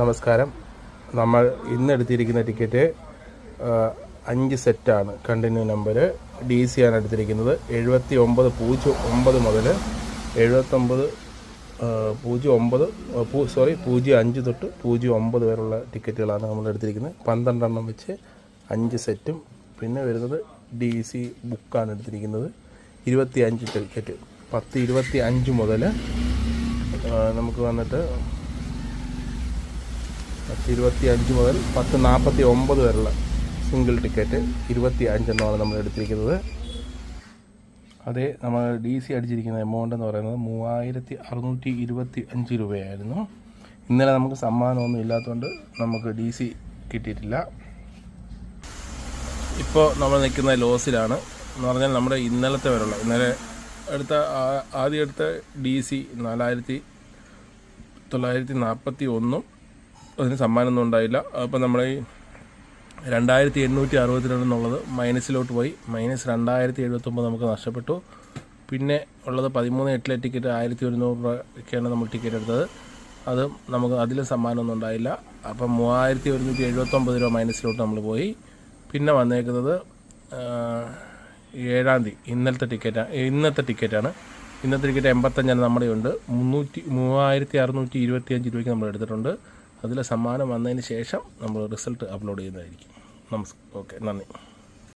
നമസ്കാരം. നമ്മൾ ഇന്ന് എടുത്തിരിക്കുന്ന ടിക്കറ്റ് അഞ്ച് സെറ്റാണ് കണ്ടിന്യൂ നമ്പർ ഡി സി ആണ് എടുത്തിരിക്കുന്നത്. എഴുപത്തി ഒമ്പത് പൂജ്യം ഒമ്പത് മുതൽ എഴുപത്തൊമ്പത് പൂജ്യം ഒമ്പത് സോറി പൂജ്യം അഞ്ച് തൊട്ട് പൂജ്യം ഒമ്പത് വരെയുള്ള ടിക്കറ്റുകളാണ് നമ്മൾ എടുത്തിരിക്കുന്നത്. പന്ത്രണ്ടെണ്ണം വെച്ച് അഞ്ച് സെറ്റും പിന്നെ വരുന്നത് ഡി സി ബുക്കാണ് എടുത്തിരിക്കുന്നത്. ഇരുപത്തി അഞ്ച് ടിക്കറ്റ് പത്ത് ഇരുപത്തി അഞ്ച് മുതൽ നമുക്ക് വന്നിട്ട് പത്ത് ഇരുപത്തി അഞ്ച് മുതൽ പത്ത് നാൽപ്പത്തി ഒമ്പത് വരെയുള്ള സിംഗിൾ ടിക്കറ്റ് ഇരുപത്തി അഞ്ചെണ്ണമാണ് നമ്മൾ എടുത്തിരിക്കുന്നത്. അതേ നമ്മൾ ഡി സി അടിച്ചിരിക്കുന്ന എമൗണ്ട് എന്ന് പറയുന്നത് മൂവായിരത്തി അറുന്നൂറ്റി ഇരുപത്തി അഞ്ച് രൂപയായിരുന്നു. ഇന്നലെ നമുക്ക് സമ്മാനമൊന്നും ഇല്ലാത്തതുകൊണ്ട് നമുക്ക് ഡി സി കിട്ടിയിട്ടില്ല. ഇപ്പോൾ നമ്മൾ നിൽക്കുന്ന ലോസിലാണ്. എന്ന് പറഞ്ഞാൽ നമ്മുടെ ഇന്നലത്തെ വരെയുള്ള ഇന്നലെ എടുത്ത ആദ്യം എടുത്ത ഡി സി നാലായിരത്തി തൊള്ളായിരത്തി നാൽപ്പത്തി ഒന്നും അതിന് സമ്മാനമൊന്നും ഉണ്ടായില്ല. അപ്പം നമ്മൾ ഈ രണ്ടായിരത്തി എണ്ണൂറ്റി അറുപത്തിരണ്ട് എന്നുള്ളത് മൈനസിലോട്ട് പോയി. മൈനസ് രണ്ടായിരത്തി എഴുപത്തൊമ്പത് നമുക്ക് നഷ്ടപ്പെട്ടു. പിന്നെ ഉള്ളത് പതിമൂന്ന് എട്ടിലെ ടിക്കറ്റ് ആയിരത്തി ഒരുന്നൂറ് രൂപയ്ക്കാണ് നമ്മൾ ടിക്കറ്റ് എടുത്തത്. അത് നമുക്ക് അതിലും സമ്മാനമൊന്നും ഉണ്ടായില്ല. അപ്പം മൂവായിരത്തി ഒരുന്നൂറ്റി എഴുപത്തൊമ്പത് രൂപ മൈനസിലോട്ട് നമ്മൾ പോയി. പിന്നെ വന്നേക്കുന്നത് ഏഴാം തീയതി ഇന്നലത്തെ ടിക്കറ്റാണ് ഇന്നത്തെ ടിക്കറ്റാണ്. ഇന്നത്തെ ടിക്കറ്റ് എൺപത്തഞ്ചാണ് നമ്മുടെ ഉണ്ട് മുന്നൂറ്റി മൂവായിരത്തി അറുന്നൂറ്റി ഇരുപത്തി അഞ്ച് രൂപയ്ക്ക് നമ്മൾ എടുത്തിട്ടുണ്ട്. അതിലെ സമ്മാനം വന്നതിന് ശേഷം നമ്മൾ റിസൾട്ട് അപ്ലോഡ് ചെയ്യുന്നതായിരിക്കും. നമസ്കാരം ഓക്കെ നന്ദി.